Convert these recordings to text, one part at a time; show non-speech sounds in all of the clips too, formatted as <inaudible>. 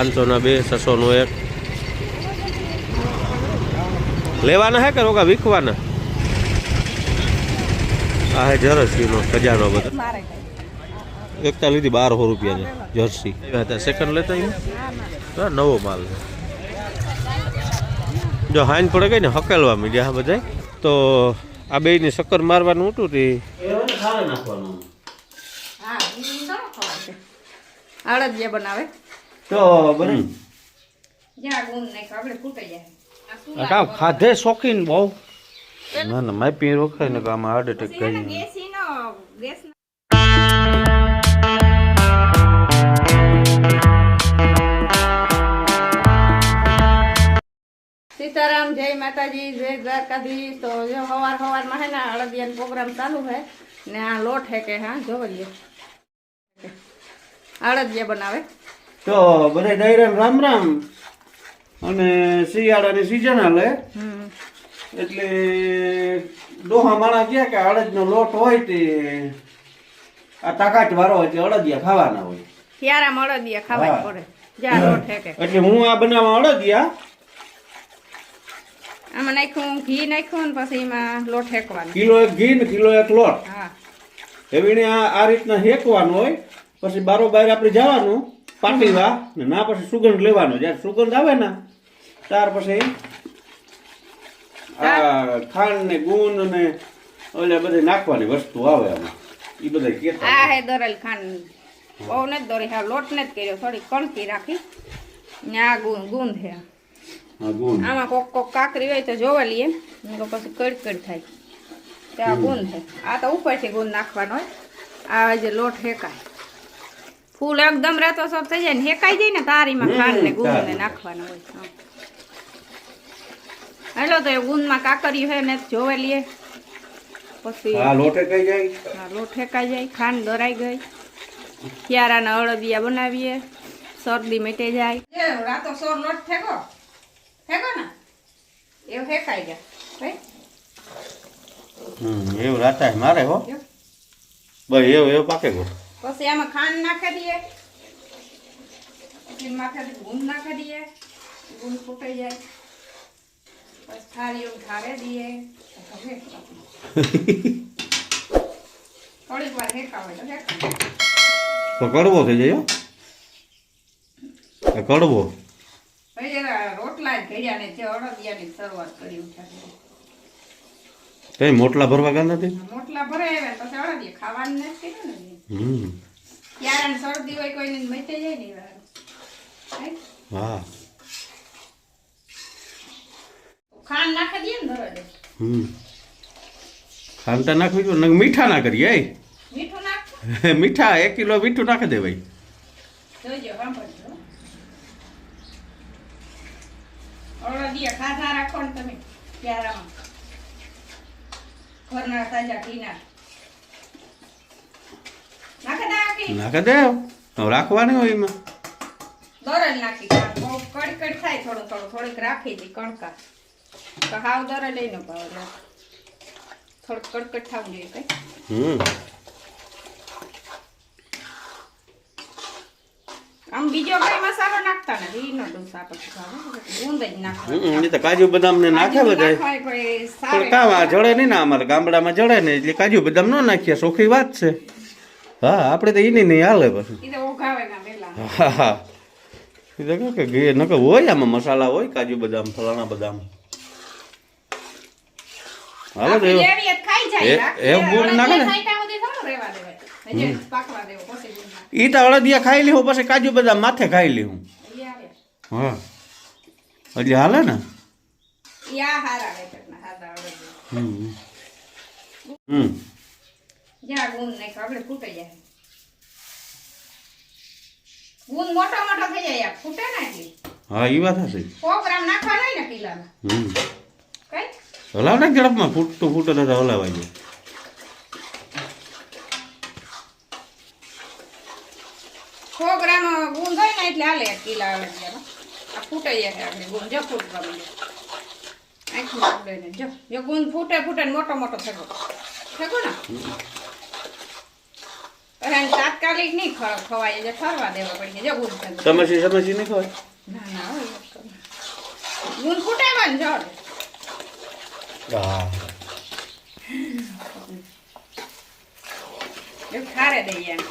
પાંચસોના બે છસોનો એક. લેવાના હે કે રોકા વીખવાના? આ હે જરસીનો ખજાનો બધો. એકતા લીધી બારસો રૂપિયાની જર્સી. સેકન્ડ લેતા? નવો માલ જો હાઈન પડે ગઈ ને હકેલવા મીડિયા હા બધા તો આ બેયની શક્કર મારવાનું હતું તે? નાખવાનું. હા ઈ સારો ખવાય. છે અડદિયા બનાવે. તો કામ ખાધે શોખીન બહુ. ના ના માય પી રોખાય ને કે આમાં હાર્ટ એટેક કરી સીતારામ જય માતાજી જય દ્વારકાધીશ. તો જો હવાર હવારમાં હે ને અળદિયાનો પ્રોગ્રામ ચાલુ હે ને આ લોટ હે કે હા જોવો લઈએ અળદિયા બનાવે. તો બધા દૈરામ રામ રામ. અને શિયાળાની સિઝન હાલે. એટલે ડોહા માણા ગયા કે અડદનો લોટ હોય તે આ તાકાત વાળો હોય તે અડદિયા ખાવાના હોય. ખાવા પડે? જ્યાં લોટ હે કે. એટલે હું આ બનાવવા અડદિયા. આમાં નાખ્યું ઘી નાખ્યું ને પછી એમાં લોટ હેકવાનો. કિલો એક ઘી ને કિલો એક લોટ. હા. એવીને આ આ રીતના હેકવાનું હોય પછી બારોબાર આપણે જવાનું. પાટીવા ને ના પછી સુગંધ લેવાનો. જ્યારે સુગંધ આવે ને ત્યાર પછી આ ખાંડ ને ગુણ ને ઓલે બધી નાખવાની વસ્તુ આવે આમાં. એ બધા આ હે દોરેલ ખાંડ. બહુ નથી દોરી હા લોટ ને જ કર્યો થોડી કણકી રાખી. ને આ ગુંદ ગુંદ હે આમાં કોક કોક કાકરી હોય તો જોવા લઈએ. તો પછી કડ કડ થાય ત્યાં ગુંદ છે. આ તો ઉપરથી ગુંદ નાખવાનો હોય. આ જે લોટ હેકાય ફૂલ એકદમ રહેતો સબ થઈ જાય ને હેકાઈ જાય ને તારીમાં ખાંડ ને ગુંદ ને નાખવાનો હોય હેલો તો એ ગુંદમાં કાકરી હોય ને જોવે લઈએ પછી હા લોટે કઈ જાય? હા, લોટ હેકાઈ જાય ખાંડ દોરાઈ ગઈ. ક્યારાના અળદિયા બનાવીએ શરદી મેટે જાય. રાતો સોર લોટ ફેંકો ફેંકો ને? એવું હેકાઈ જાય હમ એવું રાતા મારે હો. બસ એવું એવું પાકે ગો. પછી આમાં ખાંડ નાખી દઈએ. પછી માથેથી ગુંદ નાખી દઈએ. ગુંદ ફૂટાઈ જાય. પછી થાળીઓ ઠારે દઈએ. થોડીક વાર હેકાવે તો તો કડવો થઈ જાય કડવો. રોટલા જ ઘડ્યા ને જે અડદિયાની શરૂઆત કરી ઉઠ્યા કઈ મોટલા ભરવા ગયા નથી? મોટલા ભરાય આવે પછી અડદિયા ખાવાનું નથી ને. હમ. ક્યારે શરદી હોય કોઈને મચી જાય ને હા. ખાંડ નાખી દઈએ ને દરરોજ. હમ. ખાંટા નાખવી તો મીઠા ના કરીએ મીઠું નાખ. <laughs> મીઠા એક કિલો મીઠું નાખી દે ભાઈ. જોઈજો સાંભળજો. અડદિયા ખાધા રાખો ને તમે ક્યારામાં ઘરના તાજા ઘીના. નાખી દે રાખવાની હોય એમાં. દરજ નાખી કડકડ થાય થોડો થોડો. થોડીક રાખી દી કણકા તો હાવ દરે લઈને ભાવ. થોડુંક કડકડ થવું જોઈએ કઈ. હમ. આમ બીજો કઈ મસાલો નાખતા નથી? ઈનો ડોસા પછી ખાવ ગુંદ જ નાખવા તો કાજુ બદામ ને નાખે બધા કામ જડે નહીં ને અમારે ગામડામાં જડે ને એટલે કાજુ બદામ ન નાખીએ. સોખી વાત છે. હા આપણે તો એની નહીં હાલે પછી. હા હા. કે ઘી નકર હોય આમાં મસાલા હોય કાજુ બદામ ફલાણા બદામ. હાલો તો એવું. લેવી જ ખાઈ જાય એ- એ ગુંદ નાખે ને? દેવો. ઈ તો અળદિયા ખાઈ લેવું પછી કાજુ બદામ માથે ખાઈ લેવું હું. હજી હાલે ને. હમ. જ્યાં જાય. ગુંદ મોટો મોટો થઈ જાય ફૂટે ને એટલે. હા એ વાત હશે સો ગ્રામ નાખવાનો ને પીલામાં. હમ. કઈ? હલાવ ને ઝડપમાં ફૂટતો ફૂટો દાદા હલાવાય જાય સો ગ્રામ ગુંદ હોય ને એટલે હાલે એક કિલા આવે આ ફૂટાઈ જાય આપણે ગુંદ જો ફૂટે ને જો. જો ગુંદ ફૂટે ફૂટે ને મોટો મોટો થયો થયો ને? તાત્કાલિક નહીં ખવાય એટલે ઠરવા દેવા પડી જો થયું. સમસી સમસી નહીં ખવાય? ના ના. ગુંદ ફૂટાવવાનું જડ. હા. દઈએ એમ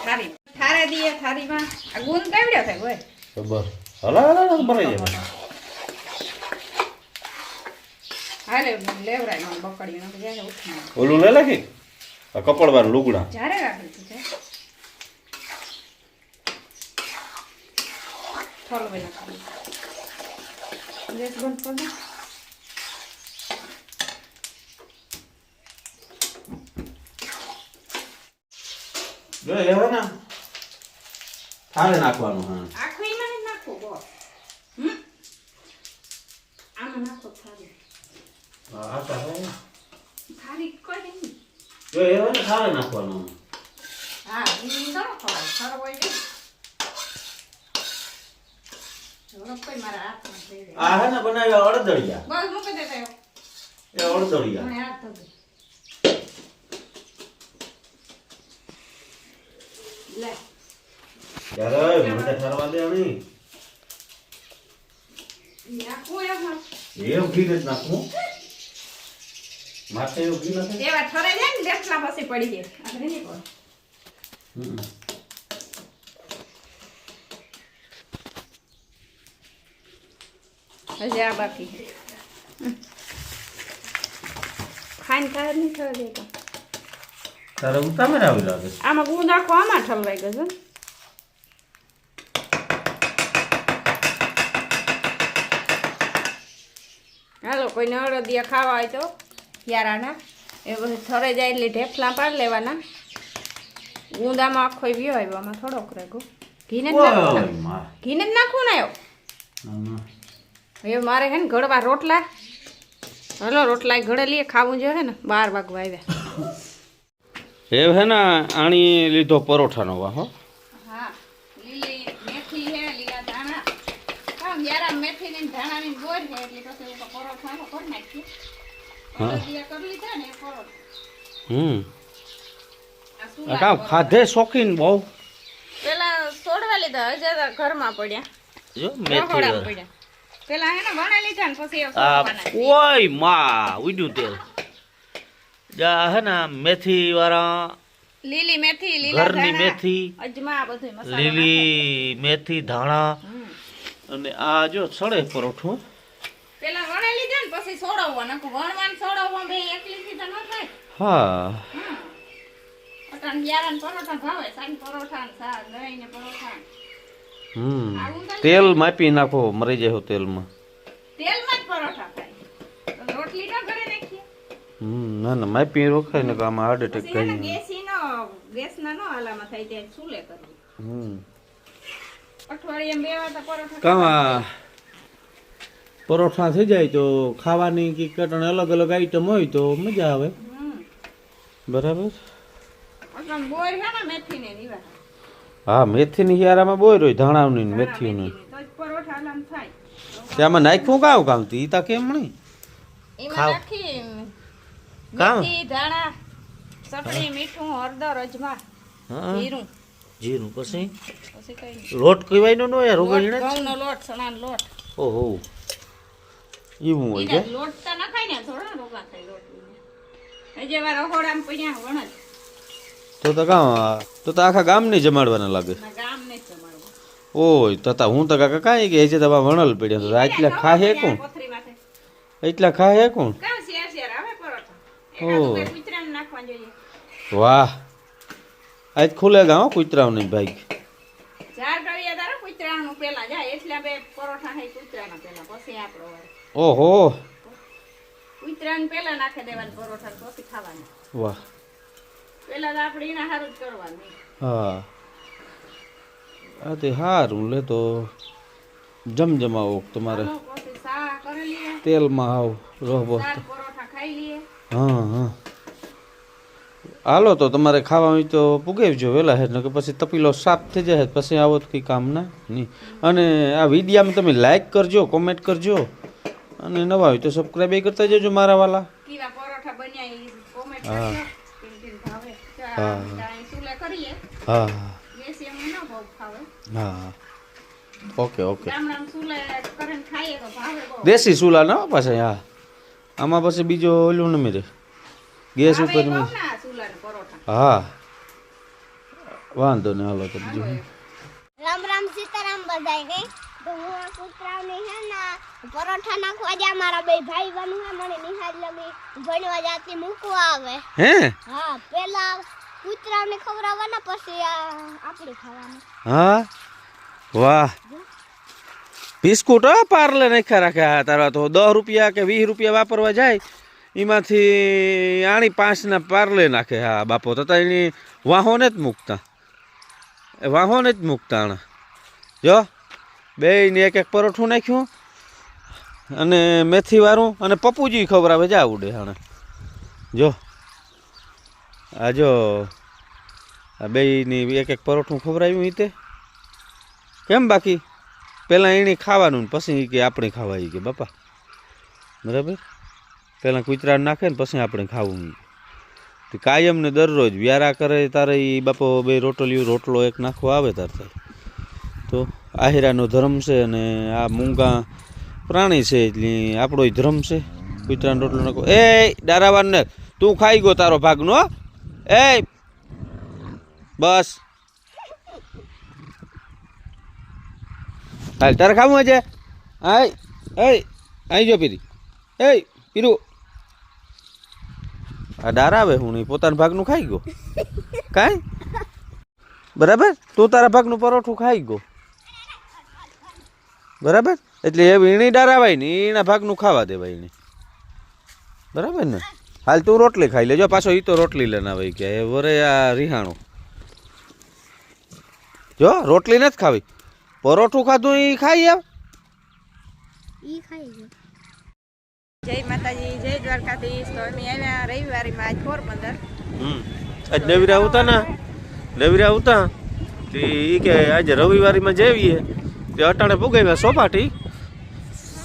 થારી દઈએ થારીમાં આ ગુંદ કેવડ્યો થાય હોય બસ. હલા હલા ભરાઈ જાય હાલે લેવરાય મને ઉઠાણ ઓલું લઈ લખી? આ લુગડા. જ્યારે રાખી છે? ઠલવે না খালি કરી એ હવે ને થાળે નાખવાનું હા આખું એમાં જ નાખો બસ આમાં નાખો થાળી હા તો હવે. થાળી કોઈ નહીં જો એ હવે ને થાળે નાખવાનું હા ઈ ખવાય ખરો હોય ને હવે કોઈ મારા હાથમાં થઈ જાય આ હે ને બનાવ્યા અડદળિયા બસ મૂકી દેતા એ અડદળિયા મને હાથ ધોબે. લે. ત્યારે મને ઠરવા દે નહીં નાખવું એમાં. જ નાખવું. માથે એવું ઠરે ને દેખલા પછી પડી ગયા આપણે નહીં. હમ. હજી આ બાકી. ખાઈને ખાય નહીં થવા દેતો તારે ઉતામે આવી લાગે આમાં ગુંદ આખો આમાં ઠલવાઈ ગયો છે. હાલો કોઈને અડદિયા ખાવા હોય તો યારાના. એ બધું થરે જાય એટલે ઢેફલા પાડી લેવાના. ગુંદામાં આખો વ્યો આવ્યો આમાં થોડોક રેગો ઘીને જ નાખવું. ઘીને જ નાખવું ને આવ્યો. હવે મારે હે ને ઘડવા રોટલા. હલો રોટલા ઘડે લઈએ ખાવું જોઈએ ને બાર વાગવા આવ્યા. એ હે ને આણી લીધો પરોઠાનો વા હો. હા લીલી મેથી હે લીલા ધાણા. હા યારા મેથી ને ધાણા ની ગોળ છે એટલે પછી ઉપર પરોઠા નો કરી હા. કરી લીધા ને પરોઠા. હમ. કામ ખાધે શોખીન બહુ? પેલા સોડવા લીધા હજે તો ઘરમાં પડ્યા. જો રહોડામાં પડ્યા. પેલા હે ને વણા લીધા ને પછી ઓયમાં ઉડ્યું તેલ. જા હે ને મેથી વાળા લીલી મેથી લીલા ઘરની મેથી અજમા બધું મસાલો લીલી મેથી ધાણા. અને આ જો સડે પરોઠું. પેલા વણે લીધા ને પછી સોડવવા નકો વણવાન સોડવવા બે એકલી સીધા ન થાય. હા. અટાણ યારા ને પરોઠા ભાવે સાંજ પરોઠા ને શાક દહીં ને. પરોઠા હમ. તેલ માપી નાખો મરી જાય તેલમાં. તેલમાં જ પરોઠા થાય રોટલી ના ઘરે નાખીએ. હમ ના ના માપી રોખાય ને કે આમાં હાર્ટ એટેક નો ગેસ ના નો ચૂલે કરવી. હમ. અઠવાડિયે બે વાર તો પરોઠા કામાં પરોઠા થઈ જાય તો ખાવાની કે કટણ અલગ અલગ આઈટમ હોય તો મજા આવે. બરાબર? બોર છે ને મેથી ને રીવા. હા મેથીની હિયારામાં બોય રહ્યો ધાણાની મેથીની. તો જ પરોઠા હાલામાં થાય. ત્યાંમાં નાખ્યું કામ કામ તી તા કેમ નહીં? ખાવ. કામ? ધાણા સપડી મીઠું હળદર અજમા હા. જીરું. જીરું પછી. લોટ કહેવાય નો યાર લોટ, ઘઉંનો લોટ સણાનો લોટ. ઓહો. એવું હોય ઈના લોટ તો નખાય ને થોડા રોગા થાય લોટ. હજી વાર રહોડામાં પડ્યા વણ તો તો કામ તો તો આખા ગામની જમાડવાના લાગે. ઓય તતા હું તો કાકા કાંઈ કે છે તમારા વણલ પડ્યા તો આટલા ખાહે કોણ? એટલા કોણ? કૂતરાને નાખવા જોઈએ. વાહ. આજ ખુલે ગામ કુતરાવ નહીં ભાઈ. એટલા ઓહો. કૂતરાને પેલા નાખી દેવાના પરોઠા પછી ખાવાના. વાહ. પેલા તો આપણે એના સારું જ કરવાનું. હા. આ તે હારું લે તો જમજમાવો તમારે. તેલમાં આવ રહો ચાર પરોઠા ખાઈ લઈએ. હા હા. હાલો તો તમારે ખાવા તો પુગાવજો વહેલા હે ને કે પછી તપીલો સાફ થઈ જાય પછી આવો તો કંઈ કામ ના નહીં અને આ વિડીયામાં તમે લાઈક કરજો કોમેન્ટ કરજો અને નવા હોય તો સબસ્ક્રાઈબ કરતા જજો મારા વાલા. હા. કરજો કેમ કેમ ભાવે હા. ચા સુલે કરીએ. હા. ન બહુ હા. Okay okay. ચૂલે દેશી ચૂલા ના પાસે હા આમાં પછી બીજો ઓલું નમી રહે. ગેસ ઉપર હા. વાંધો નહીં હાલો તો બીજું. રામ રામ સીતારામ બધાય ગઈ તો હું આ કૂતરાવની હે ને પરોઠા નાખવા જ્યાં મારા બે ભાઈ બનવા હે મને નિહાળ લગી. ભણવા જાતી મૂકવા આવે. હે? હા પેલા કૂતરાવને ખવડાવવાના પછી આપણે ખાવાનું. હા? વાહ. બિસ્કુટ પાર્લે નાખ્યા રાખ્યા તારા તો દસ રૂપિયા કે વીસ રૂપિયા વાપરવા જાય, એમાંથી આણી પાંચના પાર્લે નાખે. હા, બાપો, તો એની વાહોને જ મૂકતા. એ વાહોને જ મૂકતા આણા જો, બેયને એક એક પરોઠું નાખ્યું અને મેથીવાળું અને પપ્પુજી ખવડાવે, જા ઉડે હાણે જો. આ જો, આ બેયની એક એક પરોઠું ખવડાવ્યું એ તે. કેમ બાકી? પહેલાં એણે ખાવાનું ને પછી કે આપણે ખાવા કે, બાપા. બરાબર? પહેલાં કૂતરાને નાખે ને પછી આપણે ખાવું. તે કાયમ ને દરરોજ વ્યારા કરે, તારે એ બાપો બે રોટલીઓ રોટલો એક નાખવા આવે તાર તો આહિરાનો ધર્મ છે અને આ મૂંગા પ્રાણી છે એટલે આપણો ધર્મ છે. કૂતરાનો રોટલો નાખો. એ ડારાવાનને, તું ખાઈ ગયો તારો ભાગનો, હો? એ બસ. હાલ, તારે ખાવું છે આય એ આઈ જો પીરી. એ પીરું. આ ડારાવે હું નહીં, પોતાના ભાગનું ખાઈ ગયો. કાંઈ? બરાબર? તું તારા ભાગનું પરોઠું ખાઈ ગયો. બરાબર? એટલે એ વીણી ડારાવાય ને, એના ભાગનું ખાવા દેવાય એને. બરાબર ને? હાલ તું રોટલી ખાઈ લેજો. પાછો ઈ તો રોટલી લેના ભાઈ કે એ વરે આ રિહાણું. જો રોટલી નથી ખાવી. પરોઠું ખાધું એ ખાઈ આવ. ઈ ખાઈ ગયો જય માતાજી જય દ્વારકાધીશ. તો અમે આવ્યા રવિવારીમાં આજ પોરબંદર. આજ નવીરા આવતા ના? નવીરા આવતા તે ઈ કે આજે રવિવારીમાં જઈએ તે અટાણે પુગાવ્યા સોપાટી.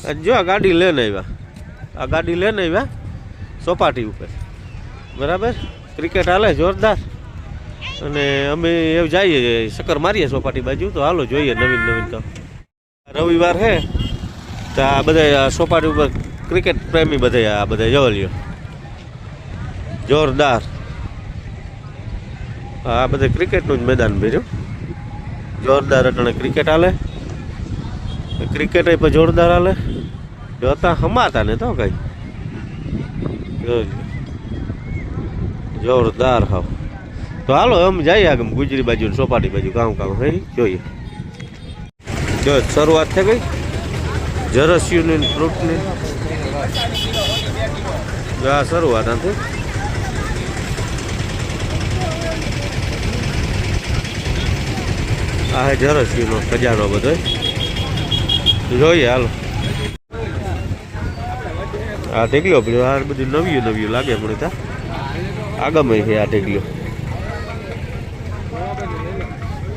આજ જો આ ગાડી લઈને આવ્યા. આ ગાડી લઈને આવ્યા. સોપાટી ઉપર. બરાબર? ક્રિકેટ હાલે, જોરદાર. અને અમે એવું જઈએ ચક્કર મારીએ સોપાટી બાજુ. તો હાલો, જોઈએ નવીન નવીન તો. રવિવાર હે, તો આ બધા સોપાટી ઉપર ક્રિકેટ પ્રેમી બધા આ બધા જવલ્યો. જોરદાર. આ બધે ક્રિકેટનું જ મેદાન ભર્યું. જોરદાર અટણે ક્રિકેટ હાલે. ક્રિકેટ પણ જોરદાર હાલે. જોતા હમાતા ને તો કઈ. જોરદાર હાવ. તો હાલો અમે જઈએ આગળ, ગુજરી બાજુ સોપાટી બાજુ કામ કામ હે? જોઈએ. જો, શરૂઆત થઈ ગઈ. જરસ્યુની ને ફ્રૂટની. આ શરૂઆત આથી આ જરસ્યુનો ખજાનો બધો. જોઈએ, હાલો. આ ટેકલીઓ પેલું આ બધું નવ્યું નવ્યું લાગે પણ ત્યાં આગમય છે આ ટેકલીઓ.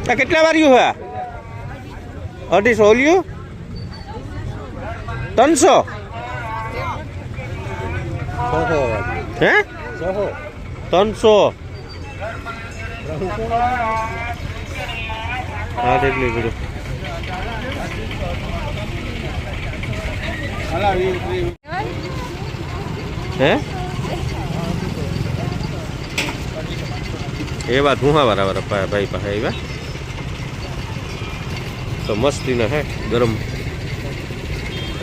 આ કેટલા વાર્યું હે અઢીસો ઓલ્યું? ત્રણસો? હે? ત્રણસો? હા ટેકલી બધું. હે એવા ધુઆ વાળા વાળા પા- ભાઈ પાસે આવ્યા તો મસ્તીના હે ગરમ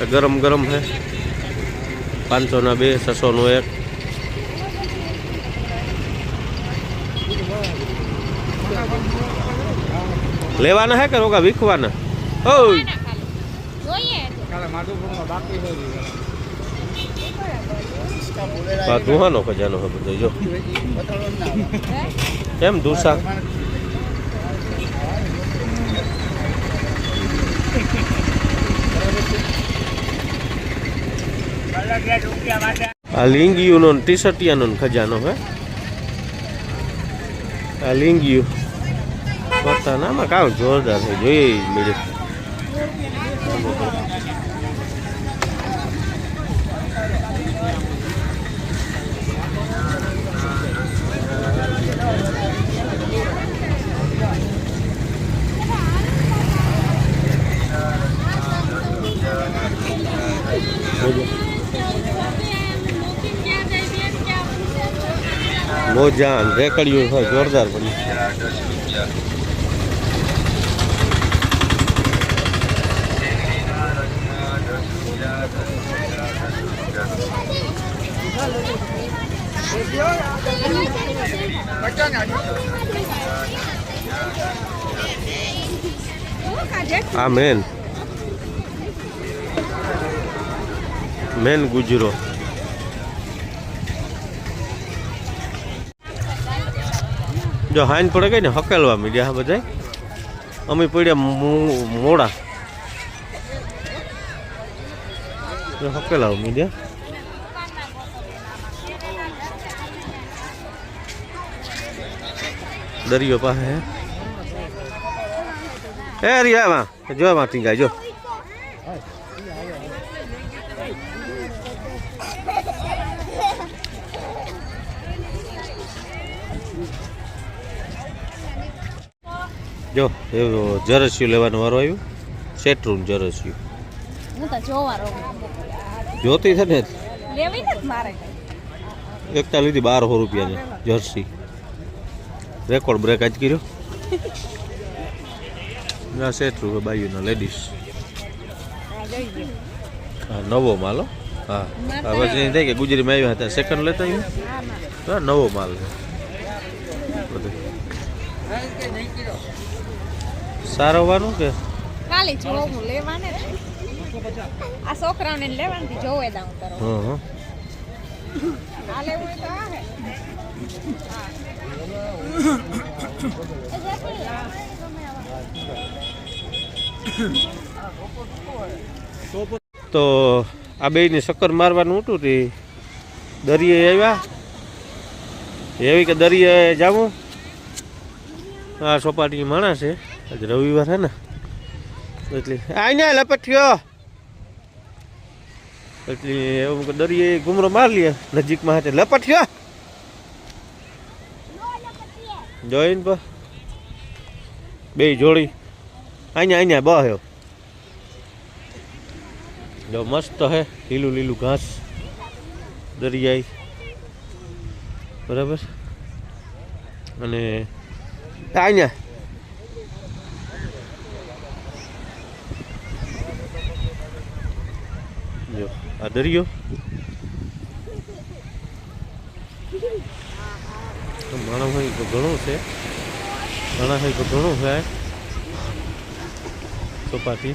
આ ગરમ ગરમ હે પાંચસોના બે છસોનો એક લેવાના હે કે રોકા વીખવાના ઓય આ દુહાનો ખજાનો બધો, જો. કેમ દુસા? આ લિંગીયુનો ટી શર્ટિયાનો ખજાનો હે આ લિંગીયુ. પોતાનામાં કામ જોરદાર છે. જોઈએ ઈ મળ્યું મોજા રેકડિયું હોય જોરદાર પડી આ મેન. મેન ગુજરો જો હાઈન પડે ગઈ ને હકેલવા મીડિયા હા બધા અમે પડ્યા મોડા. હકેલાવ મીડિયા. દરિયો પાસે હે. રિયામાં જો એમાં ટીંગાય, જો. જો જરસ્યું લેવાનો વારો આવ્યો. શેટરૂમ જરસ્યું. હું તો જોવા જોતી છે ને? લેવી ને મારે? એકતા લીધી બારસો રૂપિયાની જર્સી. રેકોર્ડ બ્રેક આજ કર્યો. ના શેટરૂમ બાયુના લેડીઝ હા નવો માલ હો. હવે એ થાય કે ગુજરીમાં આવ્યા હતા સેકન્ડ લેતા આવ્યું? હા નવો માલ છે. બધું સારવાનું કે? કાલે જોવું લેવાને. આ છોકરાઓને લેવાની જોવે દાઉં કરો. હા હા. લેવું તો આ હે. તો આ બેયને શક્કર મારવાનું હતું તે દરિયે આવ્યા. એવી કે દરિયે જાવું? આ સોપાટી માણસ છે. આજે રવિવાર હે ને? એટલે આઈને લપટ્યો. એટલે એવું દરિયે ગુમરો માર લે, નજીકમાં હાથે લપટ્યો. જોઈને પ. બે જોડી. અહીંયા અહીંયા બહ્યો જો મસ્ત હે, લીલું લીલું ઘાસ દરિયાઈ. બરાબર? અને અહીંયા જો આ દરિયો. માણસ હોય તો ઘણું છે. ઘણા હોય તો ઘણું છે. ચોપાટી.